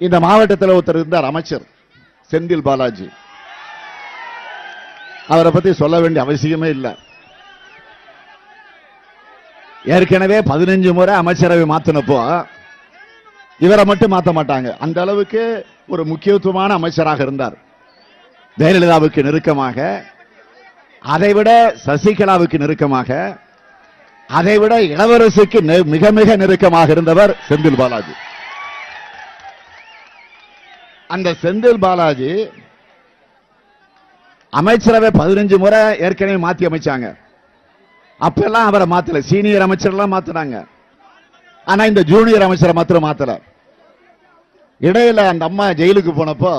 இந்த மாவட்டத்தில் ஒருத்தர் இருந்தார் அமைச்சர் செந்தில் பாலாஜி. அவரை பத்தி சொல்ல வேண்டிய அவசியமே இல்லை. ஏற்கனவே பதினஞ்சு முறை அமைச்சரவை மாத்தினப்போ இவரை மட்டும் மாத்த மாட்டாங்க. அந்த அளவுக்கு ஒரு முக்கியத்துவமான அமைச்சராக இருந்தார். ஜெயலலிதாவுக்கு நெருக்கமாக அதைவிட சசிகலாவுக்கு நெருக்கமாக அதைவிட இளவரசுக்கு நெ- மிக மிக நெருக்கமாக இருந்தவர் செந்தில் பாலாஜி. அந்த செந்தில் பாலாஜி அமைச்சரவை பதினஞ்சு முறை ஏற்கனவே மாத்தி அமைச்சாங்க. அப்பெல்லாம் அவரை மாத்தல. சீனியர் அமைச்சர்லாம் மாத்தினாங்க. ஆனா இந்த ஜூனியர் அமைச்சரை மாத்திரம் மாத்தல. இடையில அந்த அம்மா ஜெயிலுக்கு போனப்போ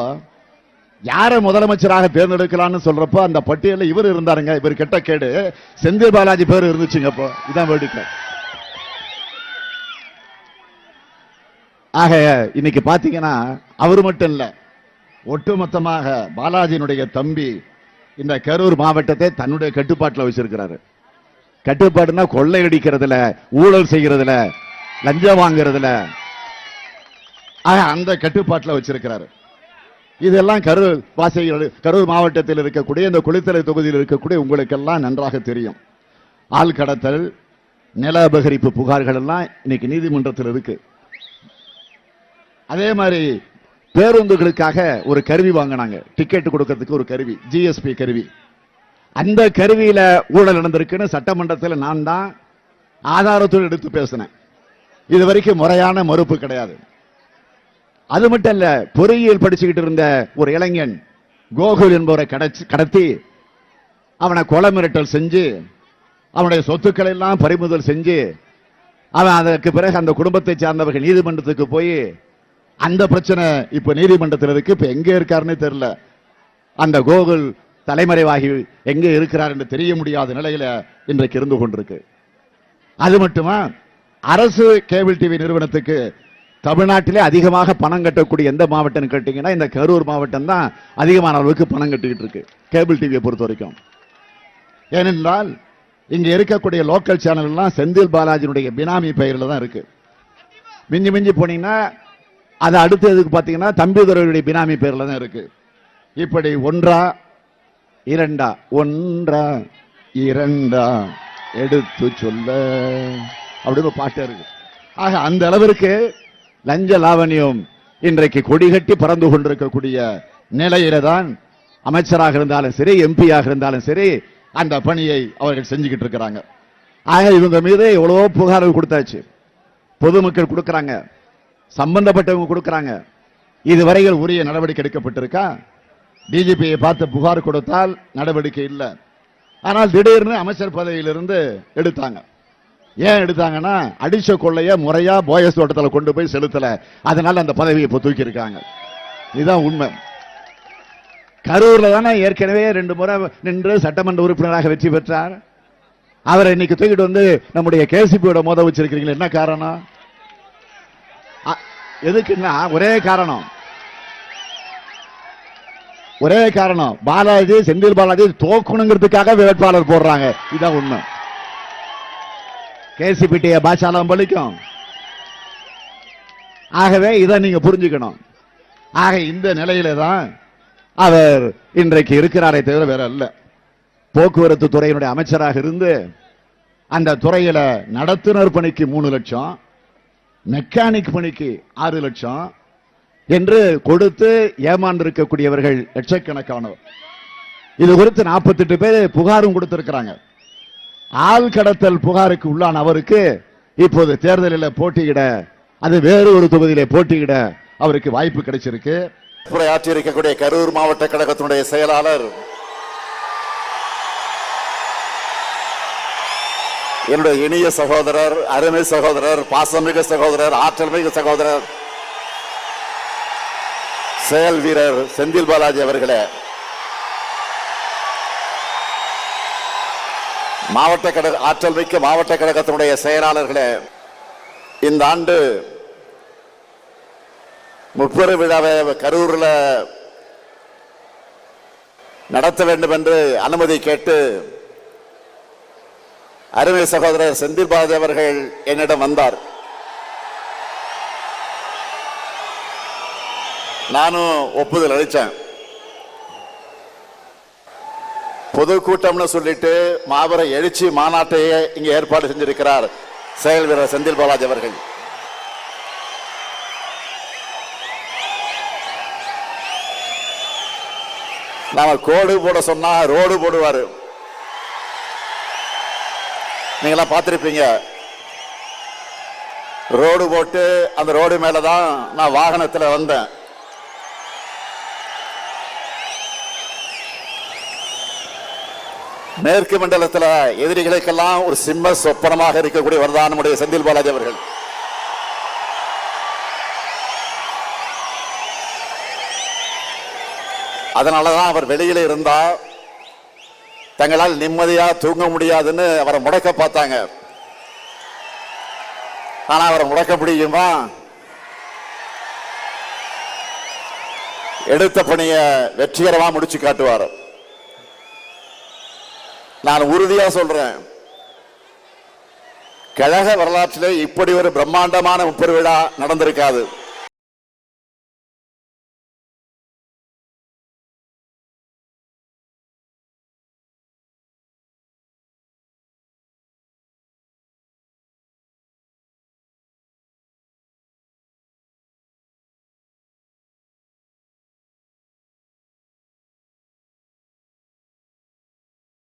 யாரை முதலமைச்சராக தேர்ந்தெடுக்கலாம்னு சொல்றப்போ அந்த பட்டியலில் இவர் இருந்தாருங்க. இவர் கெட்ட கேடு. செந்தில் பாலாஜி பேர் இருந்துச்சுங்க அப்போ. இதான் வேடிக்கை. ஆக இன்னைக்கு பார்த்தீங்கன்னா அவர் மட்டும் இல்லை ஒட்டுமொத்தமாக பாலாஜியினுடைய தம்பி இந்த கரூர் மாவட்டத்தை தன்னுடைய கட்டுப்பாட்டில் வச்சிருக்கிறாரு. கட்டுப்பாடுனா கொள்ளையடிக்கிறதுல ஊழல் செய்கிறதுல லஞ்சம் வாங்குறதுல. ஆக அந்த கட்டுப்பாட்டில் வச்சிருக்கிறாரு. இதெல்லாம் கரூர் வாசிகள் கரூர் மாவட்டத்தில் இருக்கக்கூடிய இந்த குளித்தலை தொகுதியில் இருக்கக்கூடிய உங்களுக்கெல்லாம் நன்றாக தெரியும். ஆள் கடத்தல் நில அபகரிப்பு புகார்கள் எல்லாம் இன்னைக்கு நீதிமன்றத்தில் இருக்குது அதே மாதிரி பேருந்துகளுக்காக ஒரு கருவி வாங்கினாங்க. டிக்கெட் கொடுக்கறதுக்கு ஒரு கருவி ஜிஎஸ்பி கருவி. அந்த கருவியில ஊழல் நடந்திருக்குன்னு சட்டமன்றத்தில் நான் தான் ஆதாரத்தோடு எடுத்து பேசினேன். இது வரைக்கும் முறையான மறுப்பு கிடையாது. அது மட்டும் இல்ல பொறியியல் படிச்சுக்கிட்டு இருந்த ஒரு இளைஞன் கோகுல் என்பவரை கடச்சி- கடத்தி அவனை கொலை மிரட்டல் செஞ்சு அவனுடைய சொத்துக்களை எல்லாம் பறிமுதல் செஞ்சு அவன் அதற்கு பிறகு அந்த குடும்பத்தை சார்ந்தவர்கள் நீதிமன்றத்துக்கு போய் அந்த பிரச்சனை இப்ப நீதிமன்றத்தில் இருக்கு. இப்ப எங்க இருக்காருன்னு தெரியல. அந்த கோகுல் தலைமறைவாகி எங்க இருக்கிறார் என்று தெரிய முடியாத நிலையில இன்றைக்கு இருந்து கொண்டிருக்கு. அது மட்டுமா? அரசு கேபிள் டிவி நிறுவனத்துக்கு தமிழ்நாட்டிலே அதிகமாக பணம் கட்டக்கூடிய எந்த மாவட்டம்னு கேட்டீங்கன்னா இந்த கரூர் மாவட்டம் தான் அதிகமான அளவுக்கு பணம் கட்டிக்கிட்டு இருக்கு கேபிள் டிவியை பொறுத்த வரைக்கும். ஏனென்றால் இங்க இருக்கக்கூடிய லோக்கல் சேனல்லாம் செந்தில் பாலாஜினுடைய பினாமி பெயரில் தான் இருக்கு. மிஞ்சி மிஞ்சி போனீங்கன்னா அது அடுத்ததுக்கு பார்த்தீங்கன்னா தம்பிதுரையுடைய பினாமி பேரில் தான் இருக்கு. இப்படி ஒன்றா இரண்டா ஒன்றா இரண்டா எடுத்து சொல்ல. அப்படின்னு ஒரு பாட்டு இருக்கு. ஆக அந்த அளவிற்கு லஞ்ச லாவணியம் இன்றைக்கு கொடிகட்டி பறந்து கொண்டிருக்கக்கூடிய நிலையில தான் அமைச்சராக இருந்தாலும் சரி எம்பியாக இருந்தாலும் சரி அந்த பணியை அவர்கள் செஞ்சுக்கிட்டு இருக்கிறாங்க. ஆக இவங்க மீது எவ்வளவோ புகார்கள் கொடுத்தாச்சு. பொதுமக்கள் கொடுக்குறாங்க. சம்பந்தப்பட்டவங்க கொடுக்குறாங்க. இதுவரையில் உரிய நடவடிக்கை எடுக்கப்பட்டிருக்கா? டிஜிபியை பார்த்து புகார் கொடுத்தால் நடவடிக்கை இல்லை. ஆனால் திடீர்னு அமைச்சர் பதவியிலிருந்து எடுத்தாங்க. ஏன் எடுத்தாங்கன்னா அடிச்ச கொள்ளைய முறையா போயஸ் தோட்டத்தில் கொண்டு போய் செலுத்தல. அதனால அந்த பதவியை இப்போ தூக்கி இருக்காங்க இதுதான் உண்மை. கரூர்ல தானே ஏற்கனவே ரெண்டு முறை நின்று சட்டமன்ற உறுப்பினராக வெற்றி பெற்றார். அவரை இன்னைக்கு தூக்கிட்டு வந்து நம்முடைய கேசிபியோட மோத வச்சிருக்கிறீங்களா என்ன காரணம்? எதுக்குன்னா ஒரே காரணம். ஒரே காரணம். பாலாஜி செந்தில் பாலாஜி தோக்கணுங்கிறதுக்காக வேட்பாளர் போடுறாங்க. இதான் உண்மை. கேசிபிட்டிய பாஷாலாம் பலிக்கும் ஆகவே இதை நீங்க புரிஞ்சுக்கணும். ஆக இந்த நிலையில தான் அவர் இன்றைக்கு இருக்கிறாரே தவிர வேற அல்ல. போக்குவரத்து துறையினுடைய அமைச்சராக இருந்து அந்த துறையில நடத்துனர் பணிக்கு மூணு லட்சம். மெக்கானிக் பணிக்கு ஆறு லட்சம் என்று கொடுத்து ஏமாந்திருக்கக்கூடியவர்கள் லட்சக்கணக்கானவர் இது குறித்து 48 பேர் புகாரும் கொடுத்திருக்கிறாங்க. ஆள் கடத்தல் புகாருக்கு உள்ளான அவருக்கு இப்போது தேர்தலில் போட்டியிட அது வேறு ஒரு தொகுதியிலே போட்டியிட அவருக்கு வாய்ப்பு கிடைச்சிருக்கு. உரையாற்றி கரூர் மாவட்ட கழகத்தினுடைய செயலாளர் என்னுடைய இனிய சகோதரர் அருமை சகோதரர் பாசமிகு சகோதரர் ஆற்றல் மிகு சகோதரர் செயல் வீரர் செந்தில் பாலாஜி அவர்களே. மாவட்ட கழக ஆற்றல் மிக்க மாவட்ட கழகத்தினுடைய செயலாளர்களே இந்த ஆண்டு முப்பெரு விழாவை கரூரில் நடத்த வேண்டும் என்று அனுமதி கேட்டு அருமை சகோதரர் செந்தில் பாலாஜி அவர்கள் என்னிடம் வந்தார். நானும் ஒப்புதல் அளித்தேன். பொதுக்கூட்டம்னு சொல்லிட்டு மாபெரும் எழுச்சி மாநாட்டையே இங்கே ஏற்பாடு செஞ்சிருக்கிறார் செயல் வீரர் செந்தில் பாலாஜி அவர்கள். நாம கோடு போட சொன்னா ரோடு போடுவாரு. நீங்களாம் பார்த்துருப்பீங்க. ரோடு போட்டு அந்த ரோடு மேல தான் நான் வாகனத்தில் வந்தேன். மேற்கு மண்டலத்தில் எதிரிகளுக்கெல்லாம் ஒரு சிம்ம சொப்பனமாக இருக்கக்கூடிய தான் நம்முடைய செந்தில் பாலாஜி அவர்கள். அதனாலதான் அவர் வெளியில் இருந்தால் தங்களால் நிம்மதியா தூங்க முடியாதுன்னு அவரை முடக்க பார்த்தாங்க. ஆனா அவரை முடக்க முடியுமா? எடுத்த பணியை வெற்றிகரமா முடிச்சு காட்டுவார். நான் உறுதியா சொல்றேன். கழக வரலாற்றிலே இப்படி ஒரு பிரம்மாண்டமான முப்பெருவிழா நடந்திருக்காது.